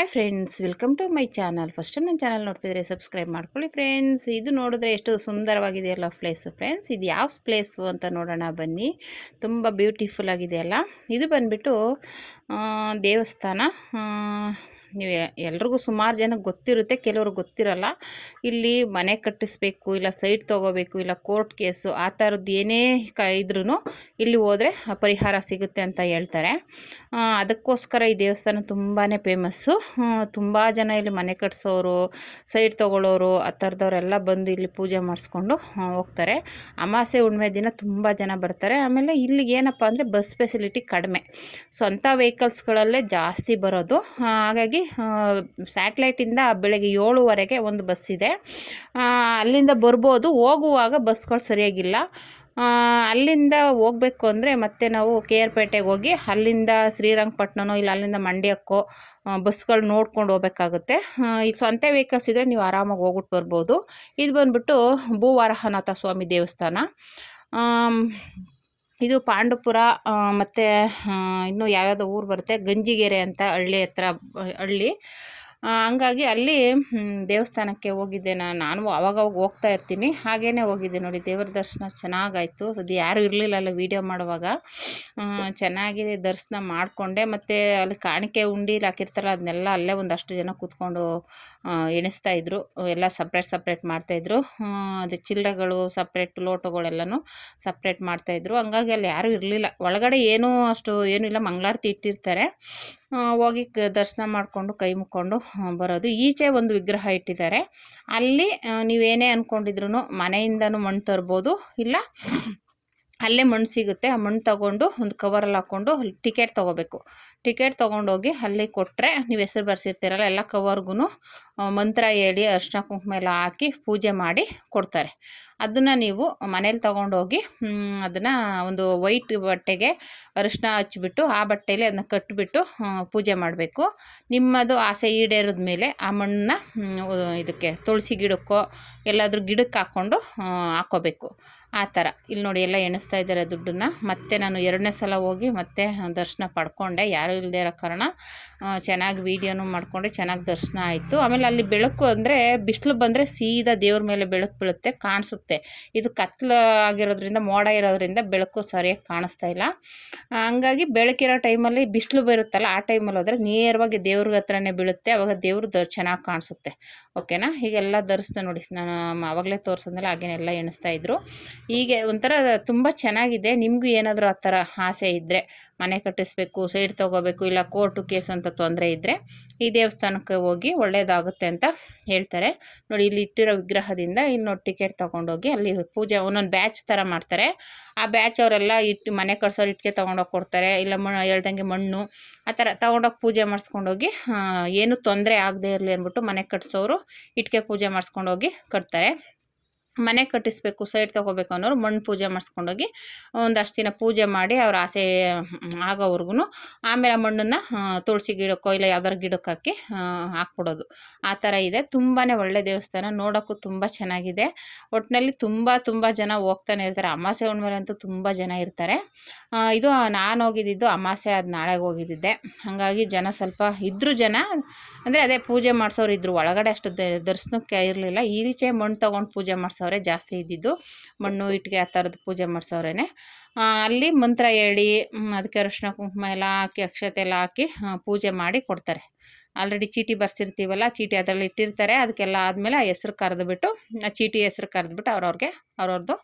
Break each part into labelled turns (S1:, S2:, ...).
S1: Hi friends, welcome to my channel. First ನನ್ನ channel ನೋಡ್ತಿದ್ರೆ subscribe ಮಾಡ್ಕೊಳ್ಳಿ ಫ್ರೆಂಡ್ಸ್. ಇದು ನೋಡಿದ್ರೆ ಎಷ್ಟು ಸುಂದರವಾಗಿದೆಯಲ್ಲ ಪ್ಲೇಸ್ ಫ್ರೆಂಡ್ಸ್. ಇದು ಯಾವ ಪ್ಲೇಸು ಅಂತ ನೋಡೋಣ ಬನ್ನಿ. ತುಂಬ ಬ್ಯೂಟಿಫುಲ್ ಆಗಿದೆಯಲ್ಲ ಇದು ಬಂದುಬಿಟ್ಟು ದೇವಸ್ಥಾನ. ನೀವು ಎಲ್ರಿಗೂ ಸುಮಾರು ಜನಕ್ಕೆ ಗೊತ್ತಿರುತ್ತೆ, ಕೆಲವ್ರಿಗೆ ಗೊತ್ತಿರಲ್ಲ. ಇಲ್ಲಿ ಮನೆ ಕಟ್ಟಿಸ್ಬೇಕು, ಇಲ್ಲ ಸೈಟ್ ತೊಗೋಬೇಕು, ಇಲ್ಲ ಕೋರ್ಟ್ ಕೇಸು, ಆ ಥರದ್ದು ಏನೇ ಕ ಇದ್ರೂ ಇಲ್ಲಿ ಹೋದರೆ ಪರಿಹಾರ ಸಿಗುತ್ತೆ ಅಂತ ಹೇಳ್ತಾರೆ. ಅದಕ್ಕೋಸ್ಕರ ಈ ದೇವಸ್ಥಾನ ತುಂಬಾ ಫೇಮಸ್ಸು. ತುಂಬ ಜನ ಇಲ್ಲಿ ಮನೆ ಕಟ್ಟಿಸೋರು ಸೈಟ್ ತೊಗೊಳ್ಳೋರು ಆ ಥರದವರೆಲ್ಲ ಬಂದು ಇಲ್ಲಿ ಪೂಜೆ ಮಾಡಿಸ್ಕೊಂಡು ಹೋಗ್ತಾರೆ. ಅಮಾಸೆ ಹುಣ್ಣಿಮೆ ದಿನ ತುಂಬ ಜನ ಬರ್ತಾರೆ. ಆಮೇಲೆ ಇಲ್ಲಿಗೆ ಏನಪ್ಪ ಅಂದರೆ ಬಸ್ ಫೆಸಿಲಿಟಿ ಕಡಿಮೆ. ಸ್ವಂತ ವೆಹಿಕಲ್ಸ್ಗಳಲ್ಲೇ ಜಾಸ್ತಿ ಬರೋದು. ಹಾಗಾಗಿ ಸ್ಯಾಟ್ಲೈಟಿಂದ ಬೆಳಗ್ಗೆ ಏಳುವರೆಗೆ ಒಂದು ಬಸ್ ಇದೆ. ಅಲ್ಲಿಂದ ಬರ್ಬೋದು. ಹೋಗುವಾಗ ಬಸ್ಗಳು ಸರಿಯಾಗಿಲ್ಲ. ಅಲ್ಲಿಂದ ಹೋಗಬೇಕು ಅಂದರೆ ಮತ್ತೆ ನಾವು ಕೆ ಆರ್ ಪೇಟೆಗೆ ಹೋಗಿ ಅಲ್ಲಿಂದ ಶ್ರೀರಂಗಪಟ್ಟಣನೋ ಇಲ್ಲ ಅಲ್ಲಿಂದ ಮಂಡ್ಯಕ್ಕೋ ಬಸ್ಗಳು ನೋಡ್ಕೊಂಡು ಹೋಗ್ಬೇಕಾಗುತ್ತೆ. ಈ ಸ್ವಂತ ವೆಹಿಕಲ್ಸ್ ಇದ್ದರೆ ನೀವು ಆರಾಮಾಗಿ ಹೋಗ್ಬಿಟ್ಟು ಬರ್ಬೋದು. ಇದು ಬಂದ್ಬಿಟ್ಟು ಭೂವಾರಹನಾಥ ಸ್ವಾಮಿ ದೇವಸ್ಥಾನ. ಇದು ಪಾಂಡುಪುರ ಆ, ಮತ್ತು ಇನ್ನು ಯಾವ್ಯಾವುದೋ ಊರು ಬರುತ್ತೆ? ಗಂಜಿಗೆರೆ ಅಂತ ಹಳ್ಳಿ ಹತ್ರ ಹಳ್ಳಿ. ಹಂಗಾಗಿ ಅಲ್ಲಿ ದೇವಸ್ಥಾನಕ್ಕೆ ಹೋಗಿದ್ದೆ ನಾನು ನಾನು ಅವಾಗವಾಗ ಹೋಗ್ತಾ ಇರ್ತೀನಿ. ಹಾಗೇ ಹೋಗಿದ್ದೆ ನೋಡಿ, ದೇವರ ದರ್ಶನ ಚೆನ್ನಾಗಾಯಿತು. ಅದು ಯಾರೂ ಇರಲಿಲ್ಲ ಅಲ್ಲ ವೀಡಿಯೋ ಮಾಡುವಾಗ. ಚೆನ್ನಾಗಿ ದರ್ಶನ ಮಾಡಿಕೊಂಡೆ. ಮತ್ತು ಅಲ್ಲಿ ಕಾಣಿಕೆ ಉಂಡೀಲಿ ಹಾಕಿರ್ತಾರಲ್ಲ, ಅದನ್ನೆಲ್ಲ ಅಲ್ಲೇ ಒಂದಷ್ಟು ಜನ ಕೂತ್ಕೊಂಡು ಎಣಿಸ್ತಾ ಇದ್ರು. ಎಲ್ಲ ಸಪ್ರೇಟ್ ಸಪ್ರೇಟ್ ಮಾಡ್ತಾಯಿದ್ರು ಅದು ಚಿಲ್ಲರೆಗಳು ಸಪ್ರೇಟ್ ಲೋಟಗಳೆಲ್ಲನೂ ಸಪ್ರೇಟ್ ಮಾಡ್ತಾಯಿದ್ರು ಹಂಗಾಗಿ ಅಲ್ಲಿ ಯಾರೂ ಇರಲಿಲ್ಲ. ಒಳಗಡೆ ಏನೂ ಅಷ್ಟು, ಏನೂ ಇಲ್ಲ. ಮಂಗಳಾರತಿ ಇಟ್ಟಿರ್ತಾರೆ. ಹೋಗಿ ದರ್ಶನ ಮಾಡಿಕೊಂಡು ಕೈ ಮುಕ್ಕೊಂಡು ಬರೋದು. ಈಚೆ ಒಂದು ವಿಗ್ರಹ ಇಟ್ಟಿದ್ದಾರೆ. ಅಲ್ಲಿ ನೀವೇನೇ ಅಂದ್ಕೊಂಡಿದ್ರು ಮನೆಯಿಂದನೂ ಮಣ್ಣು ತರ್ಬೋದು. ಇಲ್ಲ, ಅಲ್ಲೇ ಮಣ್ಣು ಸಿಗುತ್ತೆ. ಆ ಮಣ್ಣು ತಗೊಂಡು ಒಂದು ಕವರಲ್ಲಿ ಹಾಕ್ಕೊಂಡು ಟಿಕೆಟ್ ತೊಗೋಬೇಕು. ಟಿಕೆಟ್ ತೊಗೊಂಡೋಗಿ ಅಲ್ಲಿ ಕೊಟ್ಟರೆ ನೀವು ಹೆಸರು ಬರ್ಸಿರ್ತೀರಲ್ಲ, ಎಲ್ಲ ಕವರ್ಗೂ ಮಂತ್ರ ಹೇಳಿ ಅರ್ಶಿನ ಕುಂಕುಮ ಎಲ್ಲ ಹಾಕಿ ಪೂಜೆ ಮಾಡಿ ಕೊಡ್ತಾರೆ. ಅದನ್ನು ನೀವು ಮನೇಲಿ ತೊಗೊಂಡೋಗಿ ಅದನ್ನು ಒಂದು ವೈಟ್ ಬಟ್ಟೆಗೆ ಅರಿಶಿನ ಹಚ್ಚಿಬಿಟ್ಟು ಆ ಬಟ್ಟೆಯಲ್ಲಿ ಅದನ್ನ ಕಟ್ಟಿಬಿಟ್ಟು ಪೂಜೆ ಮಾಡಬೇಕು. ನಿಮ್ಮದು ಆಸೆ ಈಡೇರಿದ ಮೇಲೆ ಆ ಮಣ್ಣನ್ನ ಇದಕ್ಕೆ ತುಳಸಿ ಗಿಡಕ್ಕೋ, ಎಲ್ಲಾದರೂ ಗಿಡಕ್ಕೆ ಹಾಕ್ಕೊಂಡು ಹಾಕೋಬೇಕು. ಆ ಥರ. ಇಲ್ಲಿ ನೋಡಿ ಎಲ್ಲ ಎಣಿಸ್ತಾ ಇದ್ದಾರೆ ದುಡ್ಡನ್ನ. ಮತ್ತೆ ನಾನು ಎರಡನೇ ಸಲ ಹೋಗಿ ಮತ್ತೆ ದರ್ಶನ ಪಡ್ಕೊಂಡೆ. ಯಾರೂ ಇಲ್ಲದೇ ಇರೋ ಕಾರಣ ಚೆನ್ನಾಗಿ ವೀಡಿಯೋನು ಮಾಡಿಕೊಂಡೆ, ಚೆನ್ನಾಗಿ ದರ್ಶನ ಆಯಿತು. ಆಮೇಲೆ ಅಲ್ಲಿ ಬೆಳಕು ಅಂದರೆ, ಬಿಸಿಲು ಬಂದರೆ ಸೀದಾ ದೇವ್ರ ಮೇಲೆ ಬೆಳಕು ಬೀಳುತ್ತೆ, ಕಾಣಿಸುತ್ತೆ. ಇದು ಕತ್ಲು ಆಗಿರೋದ್ರಿಂದ, ಮೋಡ ಇರೋದ್ರಿಂದ ಬೆಳಕು ಸರಿಯಾಗಿ ಕಾಣಿಸ್ತಾ ಇಲ್ಲ. ಹಂಗಾಗಿ ಬೆಳಕಿರೋ ಟೈಮಲ್ಲಿ ಬಿಸಿಲು ಬರುತ್ತಲ್ಲ, ಆ ಟೈಮಲ್ಲಿ ಹೋದರೆ ನೇರವಾಗಿ ದೇವ್ರ ಹತ್ರನೇ ಬೀಳುತ್ತೆ, ಅವಾಗ ದೇವ್ರು ಚೆನ್ನಾಗಿ ಕಾಣಿಸುತ್ತೆ. ಓಕೆನಾ? ಹೀಗೆಲ್ಲ ಧರಿಸ್ತಾ ನೋಡಿ, ನಾನು ಆವಾಗಲೇ ತೋರಿಸಿದ್ಮೇಲೆ ಹಾಗೇನೆಲ್ಲ ಎಣಿಸ್ತಾ ಇದ್ರು. ಹೀಗೆ ಒಂಥರ ತುಂಬ ಚೆನ್ನಾಗಿದೆ, ನಿಮಗೂ ಏನಾದರೂ ಆ ಥರ ಆಸೆ ಇದ್ದರೆ ಮನೆ ಕಟ್ಟಿಸ್ಬೇಕು ಸೈಡ್ ತೊಗೋಬೇಕು, ಇಲ್ಲ ಕೋರ್ಟು ಕೇಸ್ ಅಂತ ತೊಂದರೆ ಇದ್ದರೆ ಈ ದೇವಸ್ಥಾನಕ್ಕೆ ಹೋಗಿ ಒಳ್ಳೆಯದಾಗುತ್ತೆ ಅಂತ ಹೇಳ್ತಾರೆ. ನೋಡಿ, ಇಲ್ಲಿ ಇಟ್ಟಿರೋ ವಿಗ್ರಹದಿಂದ ಇನ್ನೊಂದು ಟಿಕೆಟ್ ತೊಗೊಂಡೋಗಿ ಅಲ್ಲಿ ಪೂಜೆ, ಒಂದೊಂದು ಬ್ಯಾಚ್ ಥರ ಮಾಡ್ತಾರೆ. ಆ ಬ್ಯಾಚ್ ಅವರೆಲ್ಲ ಇಟ್ಟು ಮನೆ ಕಟ್ಸೋರು ಇಟ್ಟಿಗೆ ತೊಗೊಂಡೋಗಿ ಕೊಡ್ತಾರೆ, ಇಲ್ಲ ಮ, ಹೇಳ್ದಂಗೆ ಮಣ್ಣು, ಆ ಥರ ತೊಗೊಂಡೋಗಿ ಪೂಜೆ ಮಾಡಿಸ್ಕೊಂಡೋಗಿ ಏನು ತೊಂದರೆ ಆಗದೆ ಇರಲಿ ಅಂದ್ಬಿಟ್ಟು ಮನೆ ಕಟ್ಸೋರು ಇಟ್ಟಿಗೆ ಪೂಜೆ ಮಾಡಿಸ್ಕೊಂಡೋಗಿ ಕಟ್ತಾರೆ. ಮನೆ ಕಟ್ಟಿಸ್ಬೇಕು, ಸೈಡ್ ತೊಗೋಬೇಕು ಅನ್ನೋರು ಮಣ್ಣು ಪೂಜೆ ಮಾಡಿಸ್ಕೊಂಡೋಗಿ ಒಂದಷ್ಟು ದಿನ ಪೂಜೆ ಮಾಡಿ ಅವ್ರ ಆಸೆ ಆಗೋವರೆಗೂ ಆಮೇಲೆ ಆ ಮಣ್ಣನ್ನು ತುಳಸಿ ಗಿಡಕ್ಕೋ ಇಲ್ಲ ಯಾವ್ದಾರು ಗಿಡಕ್ಕೆ ಹಾಕಿ ಹಾಕ್ಬಿಡೋದು. ಆ ಥರ ಇದೆ. ತುಂಬಾ ಒಳ್ಳೆ ದೇವಸ್ಥಾನ. ನೋಡೋಕ್ಕೂ ತುಂಬ ಚೆನ್ನಾಗಿದೆ. ಒಟ್ಟಿನಲ್ಲಿ ತುಂಬ ತುಂಬ ಜನ ಹೋಗ್ತಾನೆ ಇರ್ತಾರೆ. ಅಮಾಸೆ ಹುಣ್ಣಿಮೆ ಅಂತೂ ತುಂಬ ಜನ ಇರ್ತಾರೆ. ಇದು ನಾನು ಹೋಗಿದ್ದಿದ್ದು ಅಮಾಸೆ ಅದು ನಾಳೆಗೆ ಹೋಗಿದ್ದಿದ್ದೆ. ಹಾಗಾಗಿ ಜನ ಸ್ವಲ್ಪ ಇದ್ದರೂ ಜನ, ಅಂದರೆ ಅದೇ ಪೂಜೆ ಮಾಡಿಸೋರು ಇದ್ರು. ಒಳಗಡೆ ಅಷ್ಟು ದರ್ಶನಕ್ಕೆ ಇರಲಿಲ್ಲ. ಈಚೆ ಮಣ್ಣು ತೊಗೊಂಡು ಪೂಜೆ ಮಾಡಿಸೋರೆ ಜಾಸ್ತಿ ಇದ್ದಿದ್ದು. ಮಣ್ಣು ಇಟ್ಟಿಗೆ ಆ ಥರದ್ದು ಪೂಜೆ ಮಾಡಿಸೋರೇನೆ. ಅಲ್ಲಿ ಮಂತ್ರ ಹೇಳಿ ಅದಕ್ಕೆ ಅರಿಶಿನ ಕುಂಕುಮ ಎಲ್ಲ ಹಾಕಿ, ಅಕ್ಷತೆ ಎಲ್ಲ ಹಾಕಿ ಪೂಜೆ ಮಾಡಿ ಕೊಡ್ತಾರೆ. ಆಲ್ರೆಡಿ ಚೀಟಿ ಬರ್ಸಿರ್ತೀವಲ್ಲ, ಚೀಟಿ ಅದರಲ್ಲಿ ಇಟ್ಟಿರ್ತಾರೆ. ಅದಕ್ಕೆಲ್ಲ ಆದಮೇಲೆ ಆ ಹೆಸ್ರು ಕರೆದುಬಿಟ್ಟು, ಆ ಚೀಟಿ ಹೆಸ್ರು ಕರೆದುಬಿಟ್ಟು ಅವ್ರವ್ರಿಗೆ ಅವ್ರವ್ರದ್ದು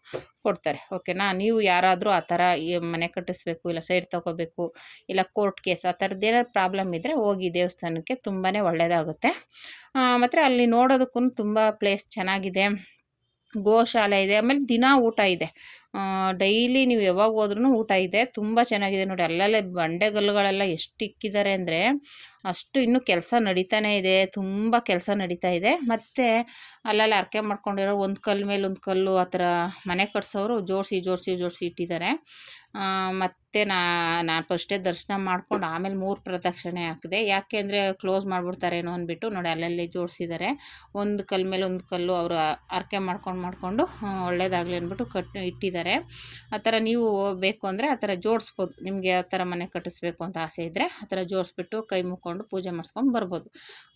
S1: ಕೊಡ್ತಾರೆ. ಓಕೆನಾ? ನೀವು ಯಾರಾದರೂ ಆ ಥರ ಮನೆ ಕಟ್ಟಿಸ್ಬೇಕು, ಇಲ್ಲ ಸೈಡ್ ತೊಗೋಬೇಕು, ಇಲ್ಲ ಕೋರ್ಟ್ ಕೇಸ್, ಆ ಥರದ್ದು ಏನಾದ್ರು ಪ್ರಾಬ್ಲಮ್ ಇದ್ದರೆ ಹೋಗಿ ದೇವಸ್ಥಾನಕ್ಕೆ ತುಂಬಾ ಒಳ್ಳೆಯದಾಗುತ್ತೆ ಮತ್ತು ಅಲ್ಲಿ ನೋಡೋದಕ್ಕೂ ತುಂಬ ಪ್ಲೇಸ್ ಚೆನ್ನಾಗಿದೆ. ಗೋಶಾಲೆ ಇದೆ ಆಮೇಲೆ ದಿನಾ ಊಟ ಇದೆ. ಡೈಲಿ ನೀವು ಯಾವಾಗ ಹೋದ್ರೂ ಊಟ ಇದೆ. ತುಂಬ ಚೆನ್ನಾಗಿದೆ ನೋಡಿ. ಅಲ್ಲಲ್ಲೇ ಬಂಡೆಗಲ್ಲುಗಳೆಲ್ಲ ಎಷ್ಟು ಇಕ್ಕಿದ್ದಾರೆ ಅಂದರೆ ಅಷ್ಟು ಇನ್ನೂ ಕೆಲಸ ನಡೀತಾನೇ ಇದೆ. ತುಂಬ ಕೆಲಸ ನಡೀತಾ ಇದೆ. ಮತ್ತು ಅಲ್ಲಲ್ಲಿ ಅರ್ಕೆ ಮಾಡ್ಕೊಂಡಿರೋ ಒಂದು ಕಲ್ಲು ಮೇಲೆ ಒಂದು ಕಲ್ಲು ಆ ಥರ ಮನೆ ಕಟ್ಸೋರು ಜೋಡಿಸಿ ಜೋಡಿಸಿ ಜೋಡಿಸಿ ಇಟ್ಟಿದ್ದಾರೆ. ಮತ್ತು ನಾ, ನಾನು ಫಸ್ಟೇ ದರ್ಶನ ಮಾಡ್ಕೊಂಡು ಆಮೇಲೆ ಮೂರು ಪ್ರದಕ್ಷಿಣೆ ಹಾಕಿದೆ. ಯಾಕೆ ಅಂದರೆ ಕ್ಲೋಸ್ ಮಾಡಿಬಿಡ್ತಾರೇನೋ ಅಂದ್ಬಿಟ್ಟು ನೋಡಿ ಅಲ್ಲಲ್ಲಿ ಜೋಡಿಸಿದ್ದಾರೆ. ಒಂದು ಕಲ್ಲು ಮೇಲೆ ಒಂದು ಕಲ್ಲು ಅವರು ಅರ್ಕೆ ಮಾಡ್ಕೊಂಡು, ಮಾಡಿಕೊಂಡು ಒಳ್ಳೇದಾಗಲಿ ಅಂದ್ಬಿಟ್ಟು ಕಟ್, ಇಟ್ಟಿದ್ದಾರೆ. ಕಟ್ಟಿದ್ದಾರೆ ಆ ಥರ ನೀವು ಬೇಕು ಅಂದರೆ ಆ ಥರ ಜೋಡಿಸ್ಬೋದು. ನಿಮಗೆ ಆ ಥರ ಮನೆ ಕಟ್ಟಿಸ್ಬೇಕು ಅಂತ ಆಸೆ ಇದ್ದರೆ ಆ ಥರ ಜೋಡಿಸ್ಬಿಟ್ಟು ಕೈ ಮುಕ್ಕೊಂಡು ಪೂಜೆ ಮಾಡಿಸ್ಕೊಂಡು ಬರ್ಬೋದು.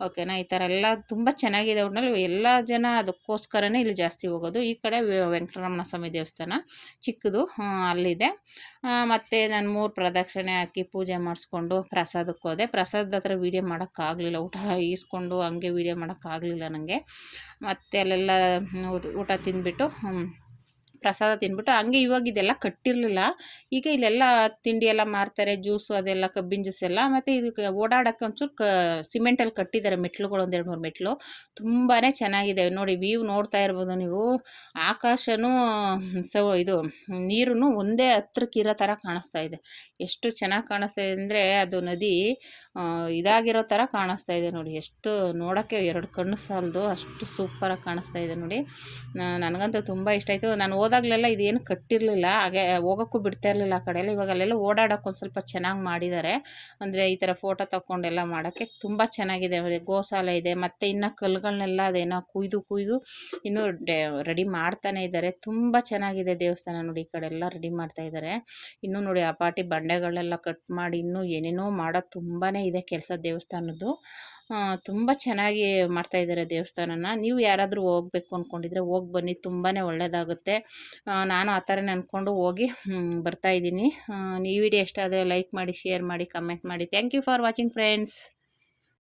S1: ಓಕೆನಾ? ಈ ಥರ ಎಲ್ಲ ತುಂಬ ಚೆನ್ನಾಗಿದೆ ಒಟ್ಟಿನಲ್ಲಿ ಎಲ್ಲ ಜನ ಅದಕ್ಕೋಸ್ಕರನೇ ಇಲ್ಲಿ ಜಾಸ್ತಿ ಹೋಗೋದು. ಈ ಕಡೆ ವೆಂಕಟರಮಣ ಸ್ವಾಮಿ ದೇವಸ್ಥಾನ ಚಿಕ್ಕದು ಅಲ್ಲಿದೆ. ಮತ್ತು ನಾನು ಮೂರು ಪ್ರದಕ್ಷಿಣೆ ಹಾಕಿ ಪೂಜೆ ಮಾಡಿಸ್ಕೊಂಡು ಪ್ರಸಾದಕ್ಕೆ ಹೋದೆ. ಪ್ರಸಾದದ ಹತ್ರ ವೀಡಿಯೋ ಮಾಡೋಕ್ಕಾಗಲಿಲ್ಲ. ಊಟ ಈಸ್ಕೊಂಡು ಹಂಗೆ ವೀಡಿಯೋ ಮಾಡೋಕ್ಕಾಗಲಿಲ್ಲ ನನಗೆ ಮತ್ತು ಅಲ್ಲೆಲ್ಲ ಊಟ- ತಿಂದುಬಿಟ್ಟು ಪ್ರಸಾದ ತಿಂದ್ಬಿಟ್ಟು ಹಂಗೆ ಇವಾಗ ಇದೆಲ್ಲ ಕಟ್ಟಿರಲಿಲ್ಲ. ಈಗ ಇಲ್ಲೆಲ್ಲ ತಿಂಡಿ ಎಲ್ಲ ಮಾರ್ತಾರೆ ಜ್ಯೂಸು ಅದೆಲ್ಲ, ಕಬ್ಬಿನ ಜ್ಯೂಸ್ ಎಲ್ಲ. ಮತ್ತು ಇದು ಓಡಾಡೋಕ್ಕೆ ಒಂಚೂರು ಕ ಸಿಮೆಂಟಲ್ಲಿ ಕಟ್ಟಿದ್ದಾರೆ ಮೆಟ್ಲುಗಳು ಒಂದೆರಡು ಮೂರು ಮೆಟ್ಲು. ತುಂಬಾ ಚೆನ್ನಾಗಿದೆ. ನೋಡಿ ವ್ಯೂ ನೋಡ್ತಾ ಇರ್ಬೋದು ನೀವು. ಆಕಾಶನೂ, ಸ, ಇದು ನೀರು ಒಂದೇ ಹತ್ರಕ್ಕೆ ಇರೋ ಥರ ಕಾಣಿಸ್ತಾ ಇದೆ. ಎಷ್ಟು ಚೆನ್ನಾಗಿ ಕಾಣಿಸ್ತಾ ಇದೆ ಅಂದರೆ ಅದು ನದಿ ಇದಾಗಿರೋ ಥರ ಕಾಣಿಸ್ತಾ ಇದೆ ನೋಡಿ. ಎಷ್ಟು ನೋಡೋಕ್ಕೆ ಎರಡು ಕಣ್ಣು ಸಾಲದು, ಅಷ್ಟು ಸೂಪರಾಗಿ ಕಾಣಿಸ್ತಾ ಇದೆ ನೋಡಿ. ನನಗಂತೂ ತುಂಬ ಇಷ್ಟ ಆಯಿತು. ನಾನು ಹೋದಾಗಲೆಲ್ಲ ಇದೇನು ಕಟ್ಟಿರಲಿಲ್ಲ. ಹಾಗೆ ಹೋಗೋಕ್ಕೂ ಬಿಡ್ತಾ ಇರಲಿಲ್ಲ ಆ ಕಡೆ ಎಲ್ಲ ಇವಾಗ ಅಲ್ಲೆಲ್ಲ ಓಡಾಡೋಕೆ ಒಂದು ಸ್ವಲ್ಪ ಚೆನ್ನಾಗಿ ಮಾಡಿದ್ದಾರೆ ಅಂದರೆ ಈ ಥರ ಫೋಟೋ ತಗೊಂಡೆಲ್ಲ ಮಾಡೋಕ್ಕೆ ತುಂಬ ಚೆನ್ನಾಗಿದೆ. ಗೋಸಾಲ ಇದೆ. ಮತ್ತು ಇನ್ನು ಕಲ್ಲುಗಳನ್ನೆಲ್ಲ ಅದೇನೋ ಕುಯ್ದು ಕುಯ್ದು ಇನ್ನೂ ರೆಡಿ ಮಾಡ್ತಾನೆ ಇದ್ದಾರೆ ತುಂಬ ಚೆನ್ನಾಗಿದೆ ದೇವಸ್ಥಾನ ನೋಡಿ ಈ ಕಡೆ ಎಲ್ಲ ರೆಡಿ ಮಾಡ್ತಾ ಇದ್ದಾರೆ ಇನ್ನೂ ನೋಡಿ ಆ ಪಾಟಿ ಬಂಡೆಗಳೆಲ್ಲ ಕಟ್ ಮಾಡಿ ಇನ್ನೂ ಏನೇನೋ ಮಾಡೋ ತುಂಬಾ ಇದೆ ಕೆಲಸ ದೇವಸ್ಥಾನದ್ದು. ತುಂಬ ಚೆನ್ನಾಗಿ ಮಾಡ್ತಾ ಇದ್ದಾರೆ ದೇವಸ್ಥಾನನ. ನೀವು ಯಾರಾದರೂ ಹೋಗ್ಬೇಕು ಅಂದ್ಕೊಂಡಿದ್ರೆ ಹೋಗಿ ಬನ್ನಿ. ತುಂಬಾ ಒಳ್ಳೆಯದಾಗುತ್ತೆ ನಾನು ಆ ಥರನೇ ಅಂದ್ಕೊಂಡು ಹೋಗಿ ಬರ್ತಾಯಿದ್ದೀನಿ ಈ ವಿಡಿಯೋ ಇಷ್ಟ ಆದರೆ ಲೈಕ್ ಮಾಡಿ ಶೇರ್ ಮಾಡಿ ಕಮೆಂಟ್ ಮಾಡಿ. Thank you for watching friends